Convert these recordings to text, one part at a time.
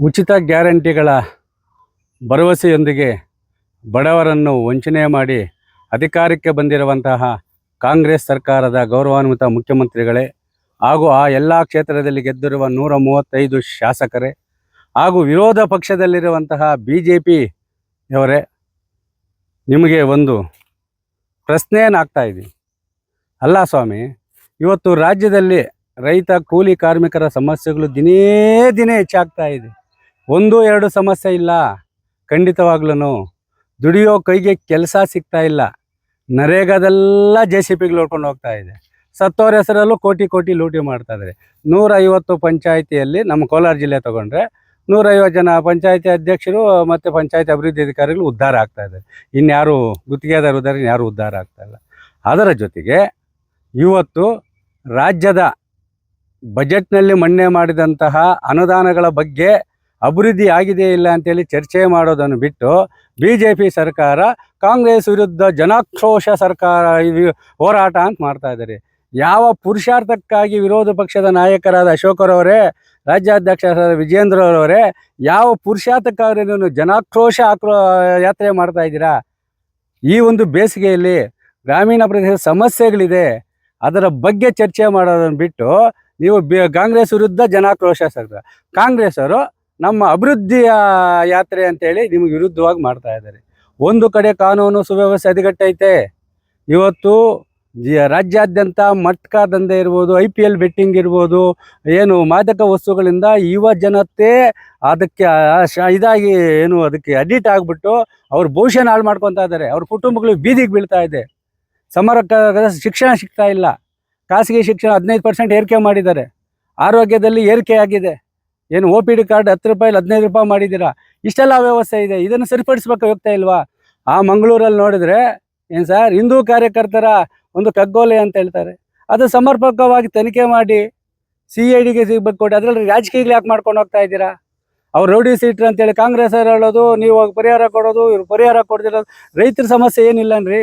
ಉಚಿತ ಗ್ಯಾರಂಟಿಗಳ ಭರವಸೆಯೊಂದಿಗೆ ಬಡವರನ್ನು ವಂಚನೆ ಮಾಡಿ ಅಧಿಕಾರಕ್ಕೆ ಬಂದಿರುವಂತಹ ಕಾಂಗ್ರೆಸ್ ಸರ್ಕಾರದ ಗೌರವಾನ್ವಿತ ಮುಖ್ಯಮಂತ್ರಿಗಳೇ ಹಾಗೂ ಆ ಎಲ್ಲ ಕ್ಷೇತ್ರದಲ್ಲಿ ಗೆದ್ದಿರುವ ನೂರ ಮೂವತ್ತೈದು ಶಾಸಕರೇ ಹಾಗೂ ವಿರೋಧ ಪಕ್ಷದಲ್ಲಿರುವಂತಹ ಬಿ ಜೆ ಪಿಯವರೇ ನಿಮಗೆ ಒಂದು ಪ್ರಶ್ನೆಯನ್ನು ಆಗ್ತಾ ಅಲ್ಲಾ ಅಲ್ಲ ಸ್ವಾಮಿ, ಇವತ್ತು ರಾಜ್ಯದಲ್ಲಿ ರೈತ, ಕೂಲಿ ಕಾರ್ಮಿಕರ ಸಮಸ್ಯೆಗಳು ದಿನೇ ದಿನೇ ಹೆಚ್ಚಾಗ್ತಾ ಇದೆ. ಒಂದು, ಎರಡು ಸಮಸ್ಯೆ ಇಲ್ಲ. ಖಂಡಿತವಾಗ್ಲೂ ದುಡಿಯೋ ಕೈಗೆ ಕೆಲಸ ಸಿಗ್ತಾ ಇಲ್ಲ. ನರೇಗಾದೆಲ್ಲ ಜೆ ಸಿ ಪಿಗಳು ನೋಡ್ಕೊಂಡು ಹೋಗ್ತಾ ಇದೆ. ಸತ್ತೋರ ಹೆಸರಲ್ಲೂ ಕೋಟಿ ಕೋಟಿ ಲೂಟಿ ಮಾಡ್ತಾ ಇದ್ದಾರೆ ನೂರೈವತ್ತು ಪಂಚಾಯಿತಿಯಲ್ಲಿ ನಮ್ಮ ಕೋಲಾರ ಜಿಲ್ಲೆ ತಗೊಂಡ್ರೆ ನೂರೈವತ್ತು ಜನ ಪಂಚಾಯತಿ ಅಧ್ಯಕ್ಷರು ಮತ್ತು ಪಂಚಾಯತಿ ಅಭಿವೃದ್ಧಿ ಅಧಿಕಾರಿಗಳು ಉದ್ಧಾರ ಆಗ್ತಾ ಇದ್ದಾರೆ ಇನ್ಯಾರು ಗುತ್ತಿಗೆದಾರ ಉದ್ಧಾರ ಯಾರು ಉದ್ಧಾರ ಆಗ್ತಾ ಇಲ್ಲ. ಅದರ ಜೊತೆಗೆ ಇವತ್ತು ರಾಜ್ಯದ ಬಜೆಟ್ನಲ್ಲಿ ಮಣ್ಣೆ ಮಾಡಿದಂತಹ ಅನುದಾನಗಳ ಬಗ್ಗೆ ಅಭಿವೃದ್ಧಿ ಆಗಿದೆ ಇಲ್ಲ ಅಂತೇಳಿ ಚರ್ಚೆ ಮಾಡೋದನ್ನು ಬಿಟ್ಟು ಬಿ ಜೆ ಪಿ ಸರ್ಕಾರ, ಕಾಂಗ್ರೆಸ್ ವಿರುದ್ಧ ಜನಾಕ್ರೋಶ ಸರ್ಕಾರ ಹೋರಾಟ ಅಂತ ಮಾಡ್ತಾ ಇದ್ದಾರೆ. ಯಾವ ಪುರುಷಾರ್ಥಕ್ಕಾಗಿ ವಿರೋಧ ಪಕ್ಷದ ನಾಯಕರಾದ ಅಶೋಕರವರೇ ರಾಜ್ಯಾಧ್ಯಕ್ಷರಾದ ವಿಜೇಂದ್ರವರವರೇ ಯಾವ ಪುರುಷಾರ್ಥಕ್ಕಾಗಿ ನೀವು ಜನಾಕ್ರೋಶ ಆಕ್ರೋ, ಯಾತ್ರೆ ಮಾಡ್ತಾ ಇದ್ದೀರಾ? ಈ ಒಂದು ಬೇಸಿಗೆಯಲ್ಲಿ ಗ್ರಾಮೀಣ ಪ್ರದೇಶದ ಸಮಸ್ಯೆಗಳಿದೆ. ಅದರ ಬಗ್ಗೆ ಚರ್ಚೆ ಮಾಡೋದನ್ನು ಬಿಟ್ಟು ನೀವು ಕಾಂಗ್ರೆಸ್ ವಿರುದ್ಧ ಜನಾಕ್ರೋಶ ಸರ್ಕಾರ. ಕಾಂಗ್ರೆಸ್ ಅವರು ನಮ್ಮ ಅಭಿವೃದ್ಧಿಯ ಯಾತ್ರೆ ಅಂತೇಳಿ ನಿಮಗೆ ವಿರುದ್ಧವಾಗಿ ಮಾಡ್ತಾ ಇದ್ದಾರೆ. ಒಂದು ಕಡೆ ಕಾನೂನು ಸುವ್ಯವಸ್ಥೆ ಹದಗೆಟ್ಟೈತೆ ಇವತ್ತು ರಾಜ್ಯಾದ್ಯಂತ ಮಟ್ಕ ದಂಧೆ ಇರ್ಬೋದು, ಐ ಪಿ ಎಲ್ ಬೆಟ್ಟಿಂಗ್ ಇರ್ಬೋದು, ಏನು ಮಾದಕ ವಸ್ತುಗಳಿಂದ ಯುವ ಜನತೆ ಅದಕ್ಕೆ ಇದಾಗಿ ಏನು ಅದಕ್ಕೆ ಅಡಿಟ್ ಆಗಿಬಿಟ್ಟು ಅವ್ರ ಭವಿಷ್ಯನ ಹಾಳು ಮಾಡ್ಕೊತಾ ಇದ್ದಾರೆ. ಅವ್ರ ಕುಟುಂಬಗಳು ಬೀದಿಗೆ ಬೀಳ್ತಾ ಇದೆ. ಸಮರಕ ಶಿಕ್ಷಣ ಸಿಗ್ತಾ ಇಲ್ಲ. ಖಾಸಗಿ ಶಿಕ್ಷಣ ಹದಿನೈದು ಪರ್ಸೆಂಟ್ ಏರಿಕೆ ಮಾಡಿದ್ದಾರೆ. ಆರೋಗ್ಯದಲ್ಲಿ ಏರಿಕೆ ಆಗಿದೆ. ಏನು ಒ ಪಿ ಡಿ ಕಾರ್ಡ್ ಹತ್ತು ರೂಪಾಯಿ ಹದಿನೈದು ರೂಪಾಯಿ ಮಾಡಿದ್ದೀರಾ? ಇಷ್ಟೆಲ್ಲ ವ್ಯವಸ್ಥೆ ಇದೆ. ಇದನ್ನು ಸರಿಪಡಿಸ್ಬೇಕು ಹೋಗ್ತಾ ಇಲ್ವಾ? ಆ ಮಂಗಳೂರಲ್ಲಿ ನೋಡಿದ್ರೆ, ಏನು ಸರ್ ಹಿಂದೂ ಕಾರ್ಯಕರ್ತರ ಒಂದು ಕಗ್ಗೋಲೆ ಅಂತ ಹೇಳ್ತಾರೆ. ಅದು ಸಮರ್ಪಕವಾಗಿ ತನಿಖೆ ಮಾಡಿ ಸಿ ಐ ಡಿಗೆ ಸಿಗ್ಬೇಕು ಕೊಡಿ. ಅದರಲ್ಲಿ ರಾಜಕೀಯಗಳು ಯಾಕೆ ಮಾಡ್ಕೊಂಡು ಹೋಗ್ತಾ ಇದ್ದೀರಾ? ಅವ್ರು ರೌಡಿ ಸೀಟ್ರ್ ಅಂತೇಳಿ ಕಾಂಗ್ರೆಸ್ ಅವ್ರು ಹೇಳೋದು, ನೀವು ಪರಿಹಾರ ಕೊಡೋದು, ಇವ್ರು ಪರಿಹಾರ ಕೊಡ್ದಿರೋದು. ರೈತರ ಸಮಸ್ಯೆ ಏನಿಲ್ಲನ್ರಿ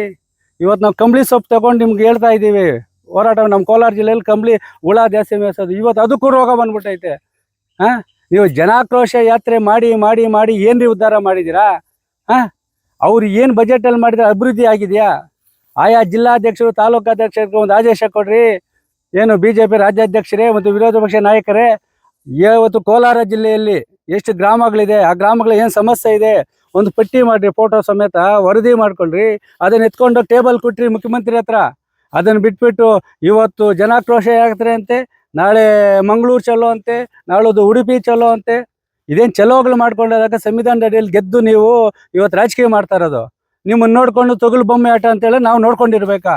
ಇವತ್ತು ನಾವು ಕಂಬಳಿ ಸೊಪ್ಪು ತಗೊಂಡು ನಿಮ್ಗೆ ಹೇಳ್ತಾ ಇದ್ದೀವಿ. ಹೋರಾಟ, ನಮ್ಮ ಕೋಲಾರ ಜಿಲ್ಲೆಯಲ್ಲಿ ಕಂಬಳಿ ಹುಳ ಜಾಸ್ತಿ ಮೇಯಿಸೋದು. ಇವತ್ತು ಅದಕ್ಕೂ ರೋಗ ಬಂದ್ಬಿಟ್ಟೈತೆ. ಹಾಂ? ನೀವು ಜನಾಕ್ರೋಶ ಯಾತ್ರೆ ಮಾಡಿ ಮಾಡಿ ಮಾಡಿ ಏನ್ರಿ ಉದ್ಧಾರ ಮಾಡಿದ್ದೀರಾ? ಹಾ? ಅವ್ರು ಏನು ಬಜೆಟಲ್ಲಿ ಮಾಡಿದ್ರೆ ಅಭಿವೃದ್ಧಿ ಆಗಿದೆಯಾ? ಆಯಾ ಜಿಲ್ಲಾಧ್ಯಕ್ಷರು, ತಾಲೂಕಾಧ್ಯಕ್ಷರಿಗೆ ಒಂದು ಆದೇಶ ಕೊಡ್ರಿ. ಏನು ಬಿಜೆಪಿ ರಾಜ್ಯಾಧ್ಯಕ್ಷರೇ ಮತ್ತು ವಿರೋಧ ಪಕ್ಷ ನಾಯಕರೇ ಇವತ್ತು ಕೋಲಾರ ಜಿಲ್ಲೆಯಲ್ಲಿ ಎಷ್ಟು ಗ್ರಾಮಗಳಿದೆ, ಆ ಗ್ರಾಮಗಳ ಏನು ಸಮಸ್ಯೆ ಇದೆ, ಒಂದು ಪಟ್ಟಿ ಮಾಡ್ರಿ ಫೋಟೋ ಸಮೇತ ವರದಿ ಮಾಡ್ಕೊಂಡ್ರಿ. ಅದನ್ನ ಎತ್ಕೊಂಡು ಟೇಬಲ್ ಕೊಟ್ರಿ ಮುಖ್ಯಮಂತ್ರಿ ಹತ್ರ. ಅದನ್ನ ಬಿಟ್ಬಿಟ್ಟು ಇವತ್ತು ಜನಾಕ್ರೋಶ ಯಾತ್ರೆ ಅಂತೆ ನಾಳೆ ಮಂಗಳೂರು ಚಲೋ ಅಂತೆ ನಾಳದು ಉಡುಪಿ ಚಲೋ ಅಂತೆ. ಇದೇನು ಚಲೋಗಳು ಮಾಡ್ಕೊಂಡಾಗ ಸಂವಿಧಾನದ ಅಡಿಯಲ್ಲಿ ಗೆದ್ದು ನೀವು ಇವತ್ತು ರಾಜಕೀಯ ಮಾಡ್ತಾ ಇರೋದು. ನಿಮ್ಮನ್ನು ನೋಡಿಕೊಂಡು ತೊಗಲು ಬೊಮ್ಮೆ ಆಟ ಅಂತೇಳಿ ನಾವು ನೋಡ್ಕೊಂಡಿರ್ಬೇಕಾ?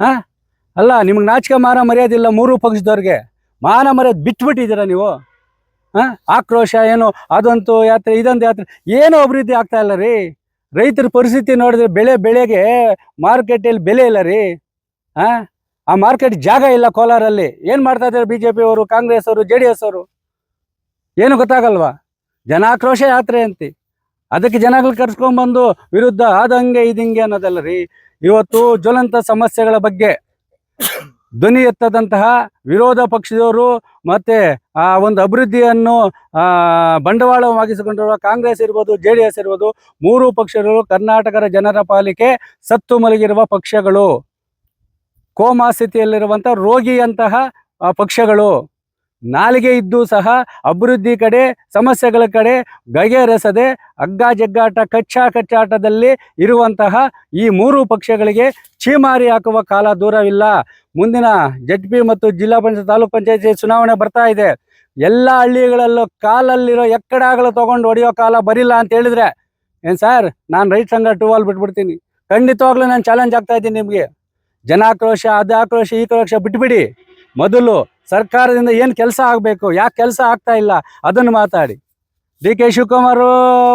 ಹಾಂ? ಅಲ್ಲ, ನಿಮ್ಗೆ ನಾಚಿಕೆ ಮಾನ ಮರ್ಯಾದಿಲ್ಲ ಮೂರು ಪಕ್ಷದವ್ರಿಗೆ. ಮಾನ ಮರ್ಯಾದೆ ಬಿಟ್ಬಿಟ್ಟಿದ್ದೀರಾ ನೀವು? ಹಾಂ? ಆಕ್ರೋಶ ಏನು? ಅದಂತೂ ಯಾತ್ರೆ, ಇದೊಂದು ಯಾತ್ರೆ. ಏನೋ ಅಭಿವೃದ್ಧಿ ಆಗ್ತಾ ಇಲ್ಲ ರೀ. ರೈತರ ಪರಿಸ್ಥಿತಿ ನೋಡಿದ್ರೆ ಬೆಳೆ ಬೆಳೆಗೆ ಮಾರುಕಟ್ಟೆಯಲ್ಲಿ ಬೆಲೆ ಇಲ್ಲ ರೀ. ಹಾಂ? ಆ ಮಾರ್ಕೆಟ್ ಜಾಗ ಇಲ್ಲ ಕೋಲಾರಲ್ಲಿ. ಏನು ಮಾಡ್ತಾ ಇದ್ದಾರೆ ಬಿಜೆಪಿ ಅವರು ಕಾಂಗ್ರೆಸ್ ಅವರು ಜೆ ಅವರು? ಏನು ಗೊತ್ತಾಗಲ್ವಾ? ಜನಾಕ್ರೋಶ ಯಾತ್ರೆ ಅಂತಿ. ಅದಕ್ಕೆ ಜನಗಳು ಕರ್ಸ್ಕೊಂಡ್ಬಂದು ವಿರುದ್ಧ ಆದಂಗೆ ಇದಂಗೆ ಅನ್ನೋದಲ್ಲ ರೀ. ಇವತ್ತು ಜ್ವಲಂತ ಸಮಸ್ಯೆಗಳ ಬಗ್ಗೆ ಧ್ವನಿ ಎತ್ತದಂತಹ ವಿರೋಧ ಪಕ್ಷದವರು ಮತ್ತೆ ಆ ಒಂದು ಅಭಿವೃದ್ಧಿಯನ್ನು ಆ, ಬಂಡವಾಳವಾಗಿಸಿಕೊಂಡಿರುವ ಕಾಂಗ್ರೆಸ್ ಇರ್ಬೋದು ಜೆ ಡಿ ಎಸ್ ಇರ್ಬೋದು ಮೂರು ಪಕ್ಷಗಳು ಕರ್ನಾಟಕದ ಜನರ ಪಾಲಿಕೆ ಸತ್ತು ಮಲಗಿರುವ ಪಕ್ಷಗಳು. ಕೋಮಾ ಸ್ಥಿತಿಯಲ್ಲಿರುವಂಥ ರೋಗಿಯಂತಹ ಪಕ್ಷಗಳು. ನಾಲಿಗೆ ಇದ್ದು ಸಹ ಅಭಿವೃದ್ಧಿ ಕಡೆ, ಸಮಸ್ಯೆಗಳ ಕಡೆ ಬಗೆಹರಿಸದೆ ಹಗ್ಗ ಜಗ್ಗಾಟ ಕಚ್ಚಾ ಕಚ್ಚಾಟದಲ್ಲಿ ಇರುವಂತಹ ಈ ಮೂರು ಪಕ್ಷಗಳಿಗೆ ಛೀಮಾರಿ ಹಾಕುವ ಕಾಲ ದೂರವಿಲ್ಲ. ಮುಂದಿನ ಜಡ್ ಮತ್ತು ಜಿಲ್ಲಾ ಪಂಚಾಯತ್, ತಾಲೂಕ್ ಪಂಚಾಯತಿ ಚುನಾವಣೆ ಬರ್ತಾ ಇದೆ. ಎಲ್ಲ ಹಳ್ಳಿಗಳಲ್ಲೂ ಕಾಲಲ್ಲಿರೋ ಎಕ್ಕಡಾಗಲು ತಗೊಂಡು ಹೊಡೆಯೋ ಕಾಲ ಬರಿಲ್ಲ ಅಂತ ಹೇಳಿದ್ರೆ, ಏನು ಸರ್, ನಾನು ರೈತ ಸಂಘ ಟೂ ಆಲ್ ಬಿಟ್ಬಿಡ್ತೀನಿ. ಖಂಡಿತವಾಗ್ಲೂ ನಾನು ಚಾಲೆಂಜ್ ಆಗ್ತಾ ಇದ್ದೀನಿ ನಿಮಗೆ. ಜನಾಕ್ರೋಶ ಅದು ಆಕ್ರೋಶ ಈ ಕ್ರೋಶ ಬಿಟ್ಬಿಡಿ. ಮೊದಲು ಸರ್ಕಾರದಿಂದ ಏನು ಕೆಲಸ ಆಗಬೇಕು, ಯಾಕೆ ಕೆಲಸ ಆಗ್ತಾ ಇಲ್ಲ, ಅದನ್ನು ಮಾತಾಡಿ. ಡಿ ಕೆ ಶಿವಕುಮಾರ್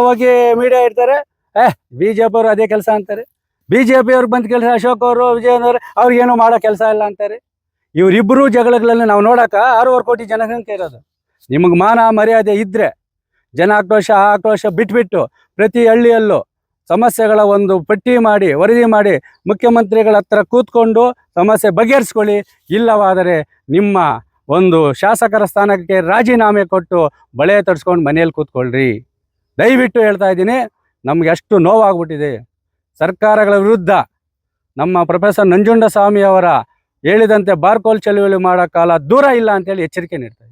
ಹೋಗಿ ಮೀಡಿಯಾ ಇರ್ತಾರೆ ಏ ಬಿ ಜೆ ಪಿಯವರು ಅದೇ ಕೆಲಸ ಅಂತಾರೆ. ಬಿ ಜೆ ಪಿ ಅವ್ರಿಗೆ ಬಂದ ಕೆಲಸ, ಅಶೋಕ್ ಅವರು ವಿಜಯನವರು ಅವ್ರಿಗೇನು ಮಾಡೋ ಕೆಲಸ ಇಲ್ಲ ಅಂತಾರೆ. ಇವರಿಬ್ಬರು ಜಗಳಗಳಲ್ಲಿ ನಾವು ನೋಡಕ ಆರೂವರೆ ಕೋಟಿ ಜನಸಂಖ್ಯೆ ಇರೋದು. ನಿಮಗೆ ಮಾನ ಮರ್ಯಾದೆ ಇದ್ದರೆ ಜನ ಆಕ್ರೋಶ ಆಕ್ರೋಶ ಬಿಟ್ಬಿಟ್ಟು ಪ್ರತಿ ಹಳ್ಳಿಯಲ್ಲೂ ಸಮಸ್ಯೆಗಳ ಒಂದು ಪಟ್ಟಿ ಮಾಡಿ, ವರದಿ ಮಾಡಿ ಮುಖ್ಯಮಂತ್ರಿಗಳ ಹತ್ರ ಕೂತ್ಕೊಂಡು ಸಮಸ್ಯೆ ಬಗೆಹರಿಸ್ಕೊಳ್ಳಿ. ಇಲ್ಲವಾದರೆ ನಿಮ್ಮ ಒಂದು ಶಾಸಕರ ಸ್ಥಾನಕ್ಕೆ ರಾಜೀನಾಮೆ ಕೊಟ್ಟು ಬಳೆ ತರಿಸ್ಕೊಂಡು ಮನೆಯಲ್ಲಿ ಕೂತ್ಕೊಳ್ಳ್ರಿ ದಯವಿಟ್ಟು ಹೇಳ್ತಾ ಇದ್ದೀನಿ, ನಮಗೆ ಅಷ್ಟು ನೋವಾಗ್ಬಿಟ್ಟಿದೆ. ಸರ್ಕಾರಗಳ ವಿರುದ್ಧ ನಮ್ಮ ಪ್ರೊಫೆಸರ್ ನಂಜುಂಡಸ್ವಾಮಿ ಅವರ ಹೇಳಿದಂತೆ ಬಾರ್ಕೋಲ್ ಚಳುವಳಿ ಮಾಡೋ ಕಾಲ ದೂರ ಇಲ್ಲ ಅಂತೇಳಿ ಎಚ್ಚರಿಕೆ ನೀಡ್ತಾರೆ